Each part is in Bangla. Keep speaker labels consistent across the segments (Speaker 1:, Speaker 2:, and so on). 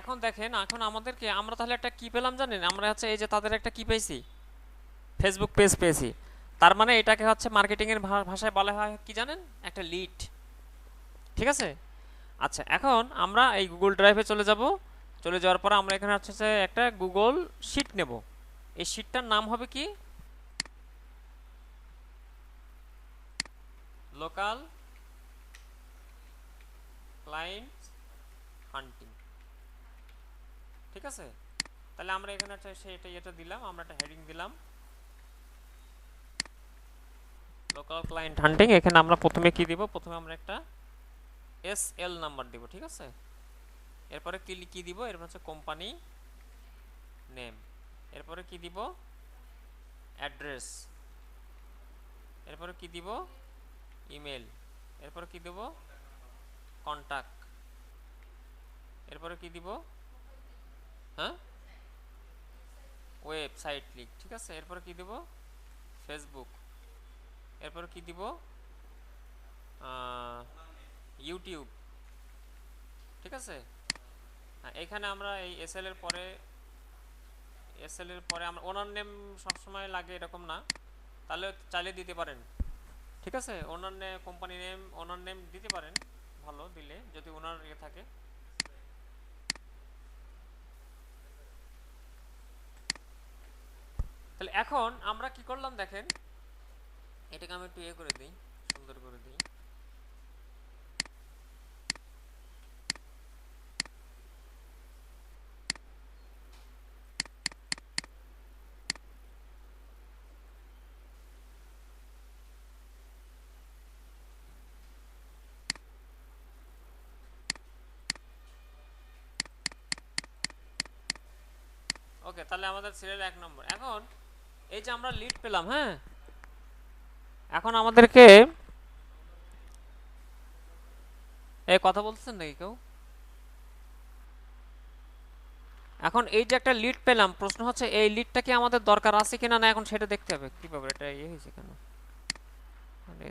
Speaker 1: এখন দেখেন, এখন আমাদেরকে আমরা তাহলে একটা কি পেলাম জানেন? আমরা হচ্ছে এই যে তাদের একটা কি পেয়েছি? ফেসবুক পেজ পেয়েছি। তার মানে এটাকে হচ্ছে মার্কেটিংয়ের ভাষায় বলা হয় কি জানেন? একটা লিড ঠিক আছে? আচ্ছা এখন আমরা এই গুগল ড্রাইভে চলে যাব। চলে যাওয়ার পর আমরা এখানে হচ্ছে একটা গুগল শিট নেব। এই শিটটার নাম হবে কি? লোকাল ক্লায়েন্ট হান্টিং ঠিক আছে? তাহলে আমরা এখানে একটা সেটা এটা দিলাম, আমরা একটা হেডিং দিলাম। লোকাল ক্লায়েন্ট হান্টিং এখানে আমরা প্রথমে কি দিব? প্রথমে আমরা একটা এস এল নাম্বার দিব, ঠিক আছে? এরপরে কি কি দিব? এরপর হচ্ছে কোম্পানি নেম এরপরে কি দিব? অ্যাড্রেস এরপরে কি দিব? ইমেল এরপরে কি দেব? কন্টাক্ট এরপরে কি দিব? হ্যাঁ? ওয়েবসাইট লিঙ্ক ঠিক আছে? এরপরে কি দিব? ফেসবুক এরপর কি দিব? ইউটিউব ঠিক আছে? হ্যাঁ এখানে আমরা এই এসএল এর পরে এসএল এর পরে আমরা, ওনার নেম সবসময় লাগে এরকম না। তাহলে চাইলে দিতে পারেন। ঠিক আছে? Owner name company name owner name দিতে পারেন। ভালো, দিলে, যদি ওনার ইয়ে থাকে। তাহলে এখন আমরা কি করলাম দেখেন? এটাকে আমি একটু ইয়ে করে দিই, সুন্দর করে দিই। ওকে তাহলে আমাদের সিরিয়াল এক নম্বর। এখন এই যে আমরা লিড পেলাম হ্যাঁ? এখন আমাদেরকে এই কথা বলছেন নাকি কেউ? এখন এই যে একটা লিড পেলাম, প্রশ্ন হচ্ছে এই লিডটা কি আমাদের দরকার আছে কিনা না, এখন সেটা দেখতে হবে। কীভাবে? এটা ইয়ে হয়েছে কেন?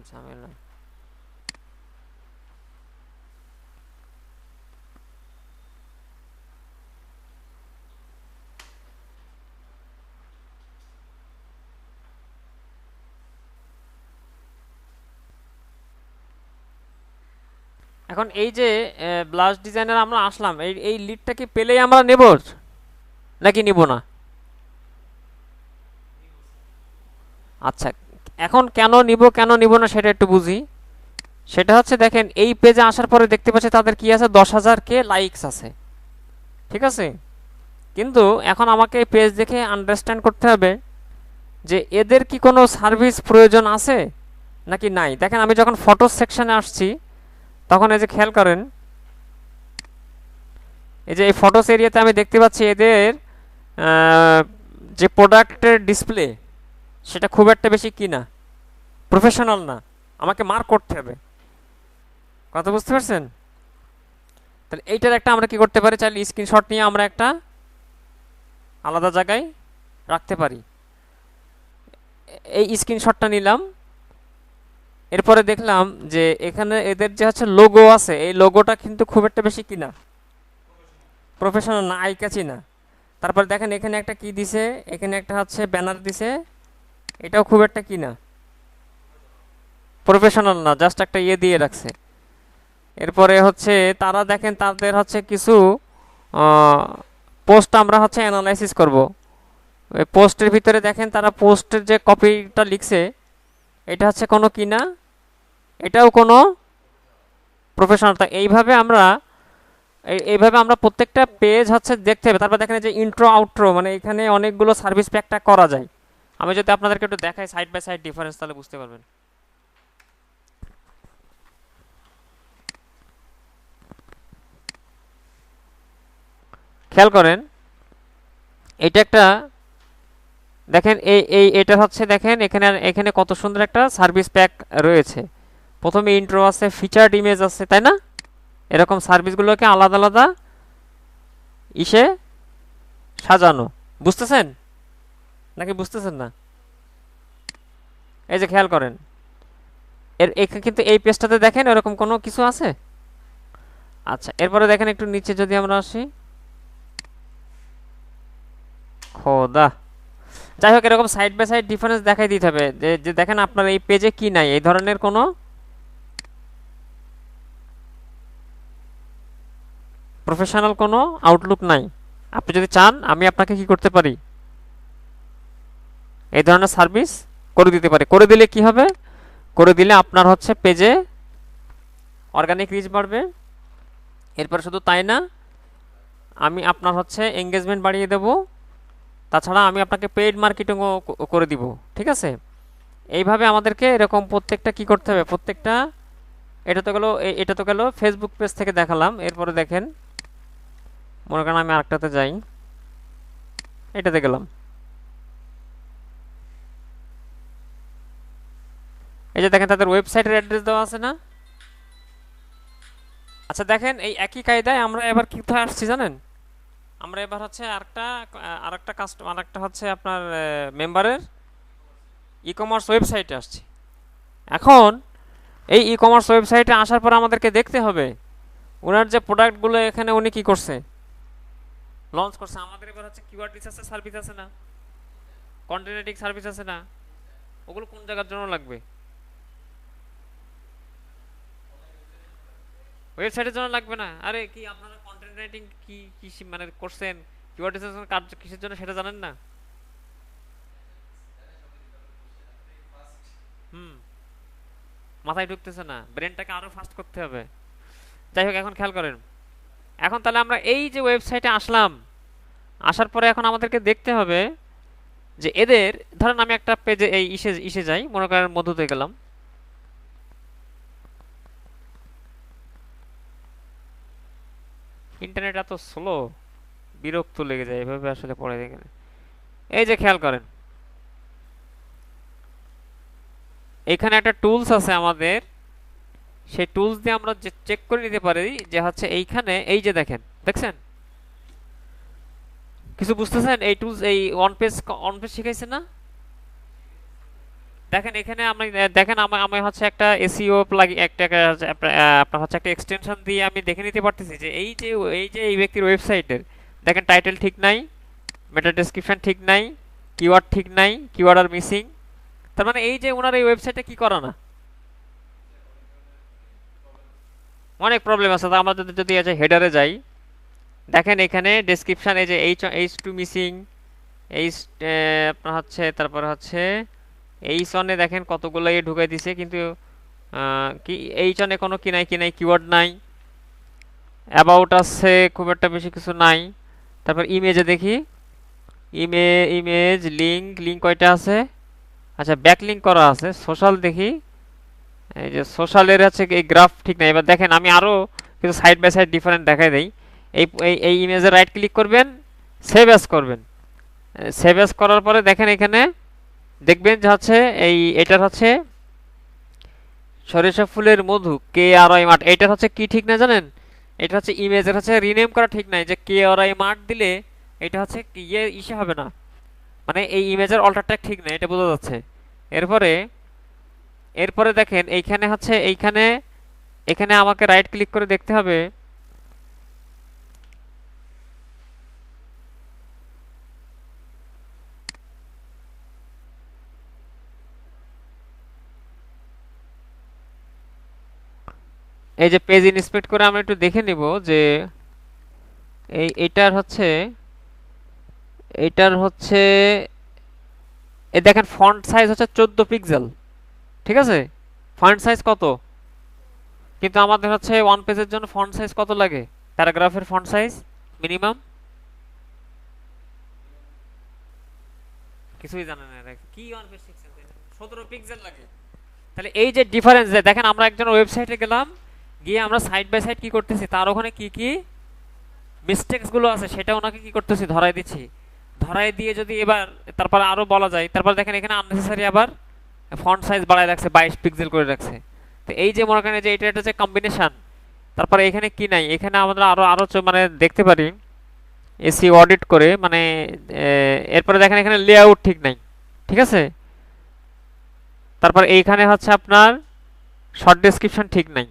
Speaker 1: ঝামেলা। এখন এই যে ব্লাউজ ডিজাইনার আমরা আসলাম, এই এই লিডটা কি পেলেই আমরা নেব? নাকি নিব না? আচ্ছা এখন কেন নিব কেন নিব না সেটা একটু বুঝি। সেটা হচ্ছে দেখেন, এই পেজে আসার পরে দেখতে পাচ্ছি তাদের কি আছে? দশ হাজার কে লাইকস আছে। ঠিক আছে? কিন্তু এখন আমাকে এই পেজ দেখে আন্ডারস্ট্যান্ড করতে হবে যে এদের কি কোনো সার্ভিস প্রয়োজন আছে? নাকি নাই? দেখেন আমি যখন ফটো সেকশনে আসছি তখন এই যে খেয়াল করেন, এই যে এই ফটোস এরিয়াতে আমি দেখতে পাচ্ছি এদের যে প্রোডাক্টের ডিসপ্লে সেটা খুব একটা বেশি কি না প্রফেশনাল না, আমাকে মার্ক করতে হবে। কথা বুঝতে পারছেন? তাহলে এইটার একটা আমরা কি করতে পারি? চাইলে স্ক্রিনশট নিয়ে আমরা একটা আলাদা জায়গায় রাখতে পারি। এই স্ক্রিনশটটা নিলাম। এরপরে দেখলাম যে এখানে এদের যে হচ্ছে লোগো আছে, এই লোগোটা কিন্তু খুব একটা বেশি কিনা। প্রফেশনাল না, আই কাছি না। তারপর দেখেন এখানে একটা কি দিছে, এখানে একটা হচ্ছে ব্যানার দিছে, এটাও খুব একটা কিনা। প্রফেশনাল না জাস্ট একটা ইয়ে দিয়ে রাখছে। এরপরে হচ্ছে তারা দেখেন তাদের হচ্ছে কিছু পোস্ট আমরা হচ্ছে অ্যানালাইসিস করব। ওই পোস্টের ভিতরে দেখেন তারা পোস্টের যে কপিটা লিখছে, এটা হচ্ছে কোনো কিনা? এটাও কোনো প্রফেশনাল এইভাবে আমরা এইভাবে আমরা প্রত্যেকটা পেজ হচ্ছে দেখতে হবে। তারপর দেখেন যে ইন্ট্রো আউট্রো মানে এখানে অনেকগুলো সার্ভিস প্যাকটা করা যায়। আমি যদি আপনাদেরকে একটু দেখাই সাইড বাই সাইড ডিফারেন্স তাহলে বুঝতে পারবেন। খেয়াল করেন, এটা একটা, দেখেন এই এই, এটা হচ্ছে দেখেন, এখানে এখানে কত সুন্দর একটা সার্ভিস প্যাক রয়েছে। প্রথমে ইন্ট্রো আছে ফিচার্ড ইমেজ আছে, তাই না? এরকম সার্ভিসগুলোকে আলাদা আলাদা ইসে সাজানো। বুঝতেছেন? নাকি বুঝতেছেন না? এই যে খেয়াল করেন। এর কিন্তু এই পেজটাতে দেখেন, এরকম কোনো কিছু আছে? আচ্ছা এরপরে দেখেন একটু নিচে যদি আমরা আসি। খোদা। যাই হোক, এরকম সাইড বাই সাইড ডিফারেন্স দেখাই দিতে হবে। যে যে দেখেন আপনার এই পেজে কি নাই, এই ধরনের কোনো প্রফেশনাল কোনো আউটলুক নাই। আপনি যদি চান, আমি আপনাকে কি করতে পারি? এই ধরনের সার্ভিস করে দিতে পারি। করে দিলে কি হবে? করে দিলে আপনার হচ্ছে পেজে অর্গানিক রিচ বাড়বে। এরপরে শুধু তাই না, আমি আপনার হচ্ছে এঙ্গেজমেন্ট বাড়িয়ে দেব। তাছাড়া আমি আপনাকে পেইড মার্কেটিংও করে দিব। ঠিক আছে? এইভাবে আমাদেরকে এরকম প্রত্যেকটা কি করতে হবে? প্রত্যেকটা, এটা তো গেলো এটা তো গেল ফেসবুক পেজ থেকে দেখালাম। এরপরে দেখেন মনে করেন আমি আরেকটাতে যাই। এটাতে গেলাম। এই যে দেখেন তাদের ওয়েবসাইটের অ্যাড্রেস দেওয়া আছে না? আচ্ছা দেখেন এই একই কায়দায় আমরা এবার কোথায় আসছি জানেন? আমরা এবার হচ্ছে আরেকটা আরেকটা কাস্টমার আরেকটা হচ্ছে আপনার মেম্বারের ই কমার্স ওয়েবসাইটে আসছি। এখন এই ই কমার্স ওয়েবসাইটে আসার পর আমাদেরকে দেখতে হবে, ওনার যে প্রোডাক্টগুলো এখানে উনি কি করছে? লঞ্চ করছে। আমাদের এবার হচ্ছে কিওয়ার্ড রিসার্চের সার্ভিস আছে না? কন্টেন্টেটিক সার্ভিস আছে না? ওগুলো কোন জায়গার জন্য লাগবে? ওয়েবসাইটের জন্য লাগবে না? আরে কি আপনারা কন্টেন্ট রাইটিং কি কি মানে করছেন? কিওয়ার্ড রিসার্চ কাজ কিসের জন্য সেটা জানেন না? হুম। মাথায় ঢুকতেছে না। ব্রেনটাকে আরও ফাস্ট করতে হবে। যাই হোক, এখন খেয়াল করেন। এখন তাহলে আমরা এই যে ওয়েবসাইটে আসলাম, আসার পরে এখন আমাদেরকে দেখতে হবে যে এদের, ধরেন আমি একটা পেজে এই ইসে ইসে যাই, মনে করেন মধুতে গেলাম। ইন্টারনেট এত স্লো বিরক্ত লেগে যায়, এভাবে আসলে পড়ে দেখে এই যে খেয়াল করেন, এখানে একটা টুলস আছে আমাদের সেই টুলস দিয়ে আমরা যে চেক করে নিতে পারি যে হচ্ছে এইখানে, এই যে দেখেন, দেখছেন? কিছু বুঝতেছেন? এই টুলস এই ওয়ান পেজ অন পেজ শিখাইছে না? দেখেন, এখানে আমি দেখেন, আমি আমি হচ্ছে একটা এসইও প্লাগি একটা একটা আপনার হচ্ছে একটা এক্সটেনশন দিয়ে আমি দেখে নিতে পারতেছি যে এই যে এই যে এই ব্যক্তির ওয়েবসাইটের দেখেন টাইটেল ঠিক নাই মেটা ডেসক্রিপশন ঠিক নাই কিওয়ার্ড ঠিক নাই কিওয়ার্ড আর মিসিং তার মানে এই যে ওনার এই ওয়েবসাইটে কি করা না? অনেক প্রবলেম আছে, তা আমরা যদি যদি আছে হেডারে যাই, দেখেন এখানে ডেসক্রিপশন এই যে H H two missing H আপনার হচ্ছে, তারপর হচ্ছে এইচ অনে দেখেন কতগুলো ইয়ে ঢুকাই দিছে, কিন্তু কি এইচ অনে কোনো কি নাই কি নাই কিওয়ার্ড নাই অ্যাবাউট আছে খুব একটা বেশি কিছু নাই, তারপর ইমেজে দেখি ইমে ইমেজ লিঙ্ক লিঙ্ক কয়টা আছে? আচ্ছা ব্যাক লিঙ্ক করা আছে সোশ্যাল দেখি এই যে সোশ্যালের হচ্ছে এই গ্রাফ ঠিক নাই। এবার দেখেন, আমি আরও কিছু সাইড বাই সাইড ডিফারেন্ট দেখাই দেই। এই এই ইমেজে রাইট ক্লিক করবেন সেভ অ্যাজ করবেন। সেভ অ্যাজ করার পরে দেখেন এখানে, দেখবেন যে হচ্ছে এই, এটার হচ্ছে সরিষা ফুলের মধু কে আর আই মার্ট এটার হচ্ছে কি ঠিক না জানেন? এটা হচ্ছে ইমেজের হচ্ছে রিনেম করা ঠিক নাই, যে কে আর আই মার্ট দিলে এটা হচ্ছে ইয়ে ইসে হবে না। মানে এই ইমেজের অল্টারটা ঠিক নাই, এটা বোঝা যাচ্ছে। এরপরে এরপরে দেখেন, এইখানে হচ্ছে, এইখানে, এখানে আমাকে রাইট ক্লিক করে দেখতে হবে। এই যে পেজ ইন্সপেক্ট করে আমরা একটু দেখে নিব যে, এই, এটার হচ্ছে এটার হচ্ছে, এ দেখেন ফন্ট সাইজ হচ্ছে চোদ্দ পিক্সেল ঠিক আছে? ফন্ট সাইজ কত? কিন্তু আমাদের হচ্ছে ওয়ান পেজের জন্য ফন্ট সাইজ কত লাগে? প্যারাগ্রাফের ফন্ট সাইজ মিনিমাম কিছুই জানেন না। কি ওয়ান পেজ সতেরো পিক্সেল লাগে। তাহলে এই যে ডিফারেন্স যে দেখেন আমরা একজন ওয়েবসাইটে গেলাম, গিয়ে আমরা সাইড বাই সাইড কি করতেছি? তার ওখানে কি কি মিস্টেকসগুলো আছে, সেটা ওনাকে কি করতেছি? ধরাই দিচ্ছি। ধরাই দিয়ে যদি এবার, তারপর আরও বলা যায়, তারপর দেখেন এখানে আননেসেসারি আবার ফন্ট সাইজ বাড়ায় রাখছে, বাইশ পিক্সেল করে রাখছে। তো এই যে মনে করেন যে এটা একটা যে কম্বিনেশন তারপরে এখানে কি নাই? এখানে আমরা আরও আরও মানে দেখতে পারি, এসি অডিট করে মানে এরপরে দেখেন এখানে লেআউট ঠিক নাই, ঠিক আছে? তারপর এইখানে হচ্ছে আপনার শর্ট ডেসক্রিপশন ঠিক নাই।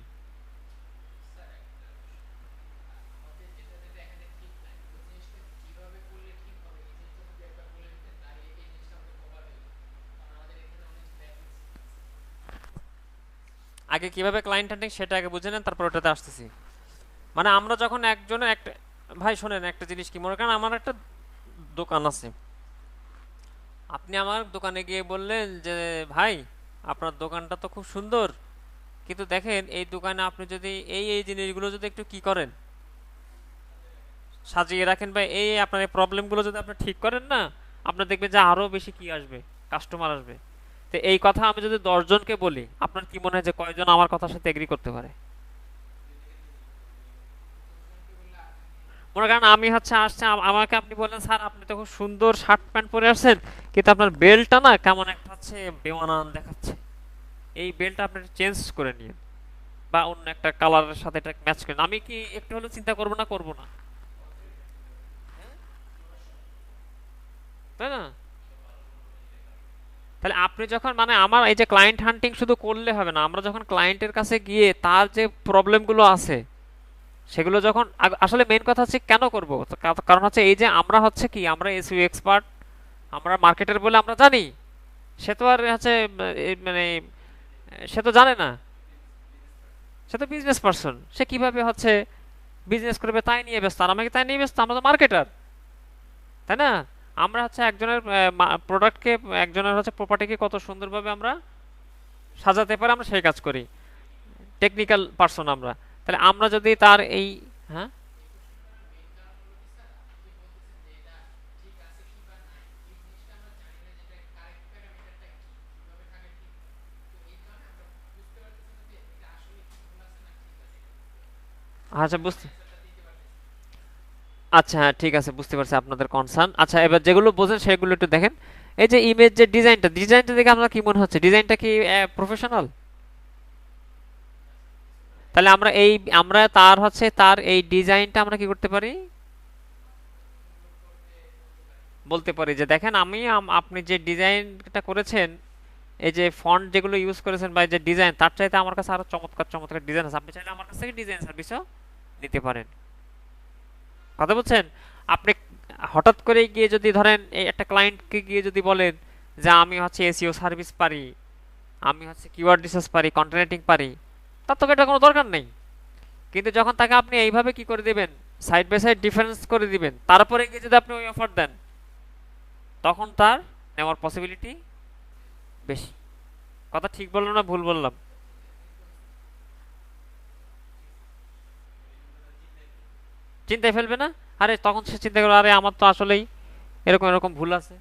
Speaker 1: আগে কীভাবে ক্লায়েন্ট হান্টিং সেটা আগে বুঝে নেন, তারপর ওটাতে আসতেছি। মানে আমরা যখন একজনের একটা ভাই, শোনেন, একটা জিনিস কি মনে করেন? আমার একটা দোকান আছে। আপনি আমার দোকানে গিয়ে বললেন যে, ভাই, আপনার দোকানটা তো খুব সুন্দর। কিন্তু দেখেন, এই দোকানে আপনি যদি এই এই জিনিসগুলো যদি একটু কি করেন? সাজিয়ে রাখেন বা এই আপনার এই প্রবলেমগুলো যদি আপনি ঠিক করেন না, আপনার দেখবেন যে আরও বেশি কি আসবে? কাস্টমার আসবে। তো এই কথা আমি যদি দশজনকে বলি, আপনার কি মনে হয় যে কয়জন আমার কথার সাথে এগ্রি করতে পারে? মনে করেন আমি হচ্ছে আসছে আমাকে আপনি বললেন, স্যার, আপনি তো খুব সুন্দর শার্ট প্যান্ট পরে আসছেন, কিন্তু আপনার বেল্টটা না কেমন একটা হচ্ছে বেমানান দেখাচ্ছে। এই বেল্টটা আপনি চেঞ্জ করে নিন বা অন্য একটা কালারের সাথে এটা ম্যাচ করেন আমি কি একটু হলেও চিন্তা করব না করব না? তাই না? তাহলে আপনি যখন মানে আমার এই যে ক্লায়েন্ট হান্টিং শুধু করলে হবে না, আমরা যখন ক্লায়েন্টের কাছে গিয়ে তার যে প্রবলেমগুলো আছে, সেগুলো যখন আসলে মেন কথা হচ্ছে কেন করব? কারণ হচ্ছে এই যে আমরা হচ্ছে কি, আমরা এসইও এক্সপার্ট আমরা মার্কেটার বলে আমরা জানি। সে তো আর হচ্ছে মানে সে তো জানে না। সে তো বিজনেস পারসন সে কীভাবে হচ্ছে বিজনেস করবে তাই নিয়ে ব্যস্ত। আর আমাকে তাই নিয়ে ব্যস্ত? আমরা তো মার্কেটার তাই না? আমরা হচ্ছে একজনের প্রোডাক্টকে একজনের হচ্ছে প্রপার্টিকে কত সুন্দরভাবে আমরা সাজাতে পারে, আমরা সেই কাজ করি। টেকনিক্যাল পারসন আমরা। তাহলে আমরা যদি তার এই হ্যাঁ? আচ্ছা বুঝতে আচ্ছা হ্যাঁ ঠিক আছে, বুঝতে পারছি আপনাদের কনসার্ন আচ্ছা এবার যেগুলো বোঝেন সেগুলো একটু দেখেন। এই যে ইমেজ যে ডিজাইনটা ডিজাইনটা দেখে আপনার কি মনে হচ্ছে? ডিজাইনটা কি প্রফেশনাল তাহলে আমরা এই, আমরা তার হচ্ছে, তার এই ডিজাইনটা আমরা কি করতে পারি? বলতে পারি যে, দেখেন, আমি আপনি যে ডিজাইনটা করেছেন, এই যে ফন্ট যেগুলো ইউজ করেছেন বা যে ডিজাইন তার চাইতে আমার কাছে আরও চমৎকার চমৎকার ডিজাইন আছে। আপনি চাইলে আমার কাছ থেকে ডিজাইন সার্ভিসও নিতে পারেন। কথা বলছেন, আপনি হঠাৎ করে গিয়ে যদি ধরেন একটা ক্লায়েন্টকে গিয়ে যদি বলেন যে আমি হচ্ছে এসিও সার্ভিস পারি, আমি হচ্ছে কিওয়ার্ড রিসার্চ পারি কন্টেন্টিং পারি, তার তো এটা কোনো দরকার নেই। কিন্তু যখন তাকে আপনি এইভাবে কি করে দিবেন সাইড বাই সাইড ডিফারেন্স করে দিবেন, তারপরে গিয়ে যদি আপনি ওই অফার দেন, তখন তার নেওয়ার পসিবিলিটি বেশি। কথা ঠিক বললাম না, ভুল বললাম? চিন্তায় ফেলবে না? আরে তখন সে চিন্তা করবে, আরে আমার তো আসলেই এরকম এরকম ভুল আছে।